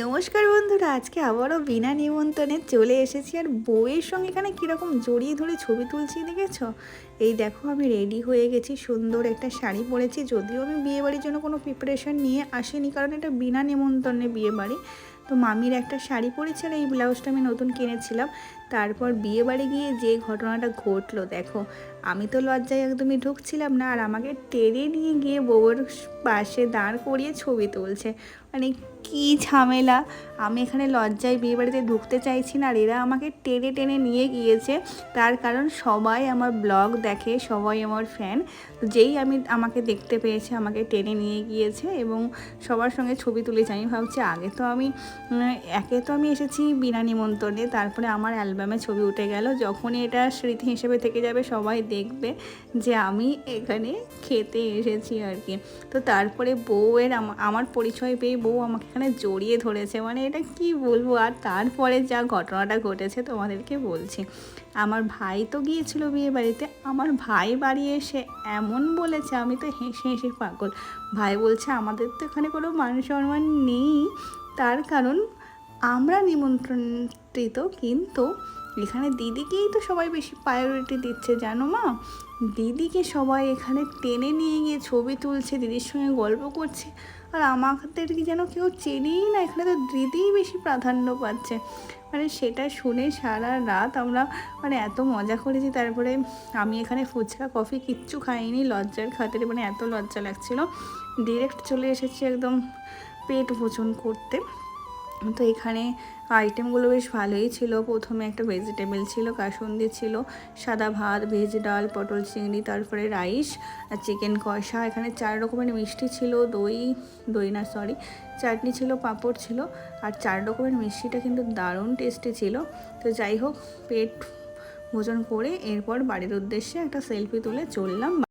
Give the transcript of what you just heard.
নমস্কার বন্ধুরা, আজকে আবারও বিনা নিমন্ত্রণে চলে এসেছি। আর বউয়ের সঙ্গে এখানে কীরকম জড়িয়ে ধরে ছবি তুলছি দেখেছ? এই দেখো, আমি রেডি হয়ে গেছি, সুন্দর একটা শাড়ি পরেছি। যদিও আমি বিয়ে বাড়ির জন্য কোনো প্রিপারেশন নিয়ে আসিনি, কারণ এটা বিনা নিমন্ত্রণে বিয়ে বাড়ি তো মামির একটা শাড়ি পরেছি আর এই ব্লাউজটা আমি নতুন কিনেছিলাম। তারপর বিয়ে বাড়ি গিয়ে যে ঘটনাটা ঘটলো, দেখো, আমি তো লজ্জায় একদমই ঢুকছিলাম না, আর আমাকে টেনে নিয়ে গিয়ে বউয়ের পাশে দাঁড় করিয়ে ছবি তুলছে। মানে কি ঝামেলা! আমি এখানে লজ্জায় বিয়ে বাড়িতে ঢুকতে চাইছি না, আর এরা আমাকে টেনে টেনে নিয়ে গিয়েছে। তার কারণ সবাই আমার ব্লগ দেখে, সবাই আমার ফ্যান। যেই আমি, আমাকে দেখতে পেয়েছে, আমাকে টেনে নিয়ে গিয়েছে এবং সবার সঙ্গে ছবি তুলেছে। আমি ভাবছি, আগে তো আমি একে তো আমি এসেছি বিনা নিমন্ত্রণে, তারপরে আমার অ্যালবামে ছবি উঠে গেল। যখনই এটা স্মৃতি হিসেবে থেকে যাবে, সবাই দেখবে যে আমি এখানে খেতে এসেছি আর কি। তো তারপরে বউয়ের আমা- আমার পরিচয় পেয়ে বউ আমাকে এখানে জড়িয়ে ধরেছে। মানে এটা কি বলব? আর তারপরে যা ঘটনাটা ঘটেছে তোমাদেরকে বলছি। আমার ভাই তো গিয়েছিল বিয়ে বাড়িতে আমার ভাই বাড়ি এসে এমন বলেছে, আমি তো হেসে হেসে পাগল। ভাই বলছে, আমাদের তো এখানে কোনো মান সম্মান নেই। তার কারণ আমরা নিমন্ত্রণিত কিন্তু এখানে দিদিকেই তো সবাই বেশি প্রায়োরিটি দিচ্ছে, জানো মা? দিদিকে সবাই এখানে টেনে নিয়ে গিয়ে ছবি তুলছে, দিদির সঙ্গে গল্প করছে, আর আমাদেরকে যেন কেউ চেনেই না, এখানে তো দিদিই বেশি প্রাধান্য পাচ্ছে। মানে সেটা শুনে সারা রাত আমরা মানে এত মজা করেছি, তারপরে আমি এখানে ফুচকা, কফি কিচ্ছু খাইনি, লজ্জার খাতিরে মানে এত লজ্জা লাগছিল। ডিরেক্ট চলে এসেছি একদম পেট ভোজন করতে। তো এখানে আইটেমগুলো বেশ ভালোই ছিল। প্রথমে একটা ভেজিটেবল ছিল, কাসুন্দি ছিল, সাদা ভাত ভেজ ডাল, পটল চিংড়ি, তারপরে রাইস আর চিকেন কষা। এখানে চার রকমের মিষ্টি ছিল, দই দই না সরি চাটনি ছিল, পাঁপড় ছিল আর চার রকমের মিষ্টিটা কিন্তু দারুণ টেস্টি ছিল। তো যাই হোক, পেট ভোজন করে এরপর বাড়ির উদ্দেশ্যে একটা সেলফি তুলে চললাম।